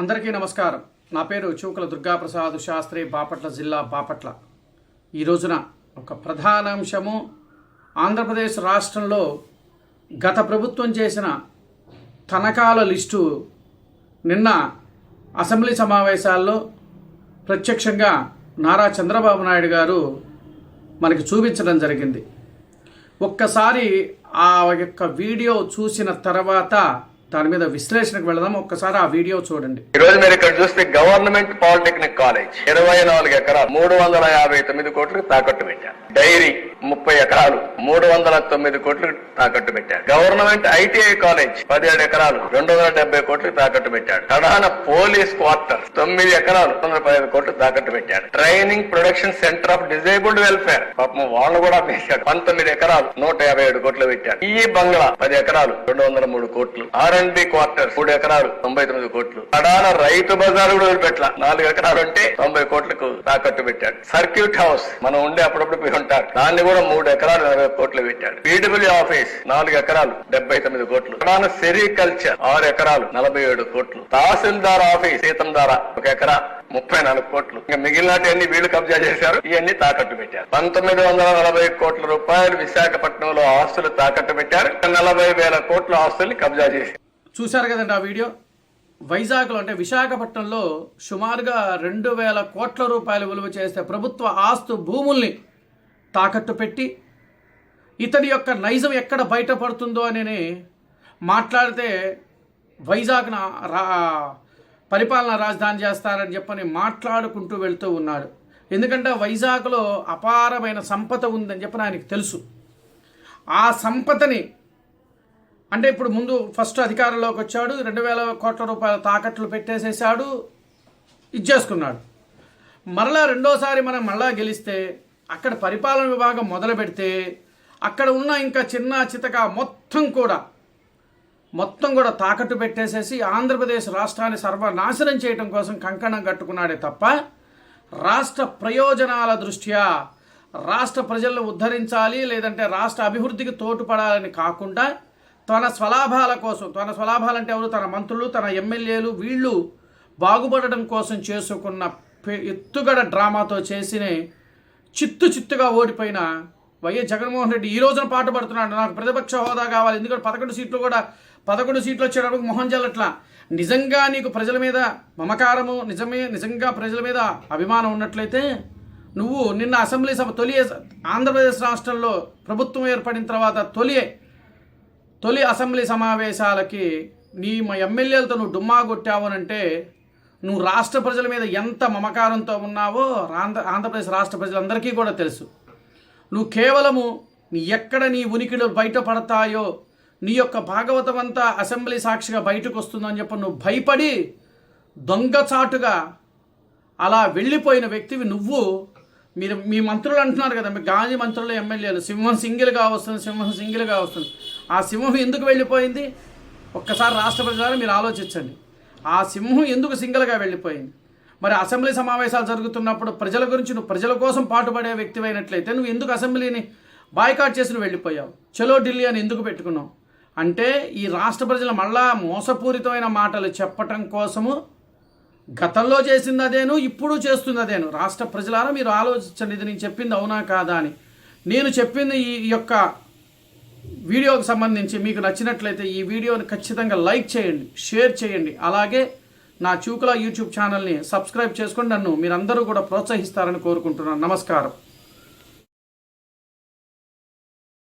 అందరికీ నమస్కారం. నా పేరు చూకల దుర్గాప్రసాద్ శాస్త్రి బాపట్ల జిల్లా బాపట్ల. ఈ రోజున ఒక ప్రధాన అంశము ఆంధ్రప్రదేశ్ రాష్ట్రంలో గత ప్రభుత్వం చేసిన తనఖాల లిస్టు నిన్న అసెంబ్లీ సమావేశాల్లో ప్రత్యక్షంగా నారా చంద్రబాబు నాయుడు గారు మనకి చూపించడం జరిగింది. ఒక్కసారి ఆ యొక్క వీడియో చూసిన తర్వాత దాని మీద విశ్లేషణకు వెళదాం. ఒక్కసారి ఆ వీడియో చూడండి. ఈ రోజు మీరు ఇక్కడ చూస్తే గవర్నమెంట్ పాలిటెక్నిక్ కాలేజ్ ఇరవై నాలుగు ఎకరాలు మూడు వందల యాభై తొమ్మిది కోట్లు తాకట్టు పెట్టారు. డైరీ ముప్పై ఎకరాలు మూడు వందల తొమ్మిది కోట్లు తాకట్టు పెట్టారు. గవర్నమెంట్ ఐటీఐ కాలేజ్ పదిహేడు ఎకరాలు రెండు వందల డెబ్బై కోట్లు తాకట్టు పెట్టాడు ప్రధాన పోలీస్ క్వార్టర్ తొమ్మిది ఎకరాలు వందల పదిహేను కోట్లు తాకట్టు పెట్టాడు training production centre of disabled welfare. పాపం వాళ్ళు కూడా వేశాడు పంతొమ్మిది ఎకరాలు నూట యాభై ఏడు కోట్లు పెట్టాడు ఈ బంగ్లా పది ఎకరాలు రెండు వందల మూడు కోట్లు. ఆర్ అండ్ బి క్వార్టర్ మూడు ఎకరాలు తొంభై తొమ్మిది కోట్లు. ప్రధాన రైతు బజార్ కూడా వదిలిపెట్ల. నాలుగు ఎకరాలు అంటే తొంభై కోట్లకు తాకట్టు పెట్టాడు. Circuit house. మనం ఉండే అప్పుడప్పుడు పోయి ఉంటారు దాన్ని కూడా మూడు ఎకరాలు నలభై కోట్లు పెట్టాడు. పీడబ్ల్యూ ఆఫీస్ నాలుగు ఎకరాలు డెబ్బై తొమ్మిది కోట్లు. ప్రధాన సెరికల్చర్ ఆరు ఎకరాలు నలభై ఏడు కోట్లు. తహసీల్దార్ ఆఫీస్ సీతం ద్వారా ఒక ఎకరా ముప్పై నాలుగు కోట్లు. ఇంకా మిగిలినటి వీళ్ళు కబ్జా చేశారు. ఇవన్నీ తాకట్టు పెట్టారు. పంతొమ్మిది వందల నలభై కోట్ల రూపాయలు విశాఖపట్నంలో ఆస్తులు తాకట్టు పెట్టారు. నలభై వేల కోట్ల ఆస్తుల్ని కబ్జా చేశారు. చూశారు కదండి ఆ వీడియో? వైజాగ్లో అంటే విశాఖపట్నంలో సుమారుగా రెండు వేల కోట్ల రూపాయలు విలువ చేస్తే ప్రభుత్వ ఆస్తు భూముల్ని తాకట్టు పెట్టి ఇతని యొక్క నైజం ఎక్కడ బయటపడుతుందో అని మాట్లాడితే వైజాగ్న రా పరిపాలన రాజధాని చేస్తారని చెప్పని మాట్లాడుకుంటూ వెళ్తూ ఉన్నాడు. ఎందుకంటే వైజాగ్లో అపారమైన సంపద ఉందని చెప్పని ఆయనకు తెలుసు. ఆ సంపదని అంటే ఇప్పుడు ముందు ఫస్ట్ అధికారంలోకి వచ్చాడు రెండు వేల కోట్ల రూపాయల తాకట్లు పెట్టేసేసాడు ఇచ్చేసుకున్నాడు. మరలా రెండోసారి మనం మళ్ళా గెలిస్తే అక్కడ పరిపాలన విభాగం మొదలు పెడితే అక్కడ ఉన్న ఇంకా చిన్న చితక మొత్తం కూడా మొత్తం కూడా తాకట్టు పెట్టేసేసి ఆంధ్రప్రదేశ్ రాష్ట్రాన్ని సర్వనాశనం చేయడం కోసం కంకణం కట్టుకున్నాడే తప్ప రాష్ట్ర ప్రయోజనాల దృష్ట్యా రాష్ట్ర ప్రజలను ఉద్ధరించాలి లేదంటే రాష్ట్ర అభివృద్ధికి తోడ్పడాలని కాకుండా తన స్వలాభాల కోసం తన స్వలాభాలంటే ఎవరు? తన మంత్రులు తన ఎమ్మెల్యేలు వీళ్ళు బాగుపడడం కోసం చేసుకున్న ఎత్తుగడ డ్రామాతో చేసిన చిత్తు చిత్తుగా ఓడిపోయిన వైఎస్ జగన్మోహన్ రెడ్డి ఈ రోజున పాటు పడుతున్నాడు. నాకు ప్రతిపక్ష హోదా కావాలి. ఎందుకంటే పదకొండు సీట్లు కూడా పదకొండు సీట్లు వచ్చేటప్పుడు మొహం జల్లట్లా నిజంగా నీకు ప్రజల మీద మమకారము నిజమే నిజంగా ప్రజల మీద అభిమానం ఉన్నట్లయితే నువ్వు నిన్న అసెంబ్లీ సభ తొలి ఆంధ్రప్రదేశ్ రాష్ట్రంలో ప్రభుత్వం ఏర్పడిన తర్వాత తొలి తొలి అసెంబ్లీ సమావేశాలకి నీ మా ఎమ్మెల్యేలతో నువ్వు డుమ్మా కొట్టావనంటే నువ్వు రాష్ట్ర ప్రజల మీద ఎంత మమకారంతో ఉన్నావో ఆంధ్ర ఆంధ్రప్రదేశ్ రాష్ట్ర ప్రజలందరికీ కూడా తెలుసు. నువ్వు కేవలము నీ ఎక్కడ నీ ఉనికిలో బయటపడతాయో నీ యొక్క భాగవతం అంతా అసెంబ్లీ సాక్షిగా బయటకు వస్తుందని చెప్పి నువ్వు భయపడి దొంగచాటుగా అలా వెళ్ళిపోయిన వ్యక్తివి నువ్వు మీరు మీ మంత్రులు అంటున్నారు కదా మీ గాంధీ మంత్రులు ఎమ్మెల్యేలు సింహం సింగిల్గా వస్తుంది సింహం సింగిల్గా వస్తుంది. ఆ సింహం ఎందుకు వెళ్ళిపోయింది? ఒక్కసారి రాష్ట్ర ప్రజలను మీరు ఆలోచించండి. ఆ సింహం ఎందుకు సింగిల్గా వెళ్ళిపోయింది? మరి అసెంబ్లీ సమావేశాలు జరుగుతున్నప్పుడు ప్రజల గురించి నువ్వు ప్రజల కోసం పాటుపడే వ్యక్తివైనట్లయితే నువ్వు ఎందుకు అసెంబ్లీని బాయ్కాట్ చేసి నువ్వు వెళ్ళిపోయావు? చలో ఢిల్లీ అని ఎందుకు పెట్టుకున్నావు? అంటే ఈ రాష్ట్ర ప్రజలు మళ్ళా మోసపూరితమైన మాటలు చెప్పటం కోసము గతంలో చేసింది అదేను ఇప్పుడు చేస్తుంది అదేను రాష్ట్ర ప్రజలారా మీరు ఆలోచించండి. ఇది నేను చెప్పింది అవునా కాదా అని. నేను చెప్పింది ఈ యొక్క వీడియోకి సంబంధించి మీకు నచ్చినట్లయితే ఈ వీడియోని ఖచ్చితంగా లైక్ చేయండి షేర్ చేయండి. అలాగే నా చూకుల యూట్యూబ్ ఛానల్ని సబ్స్క్రైబ్ చేసుకొని నన్ను. మీరందరూ కూడా ప్రోత్సహిస్తారని కోరుకుంటున్నాను. నమస్కారం.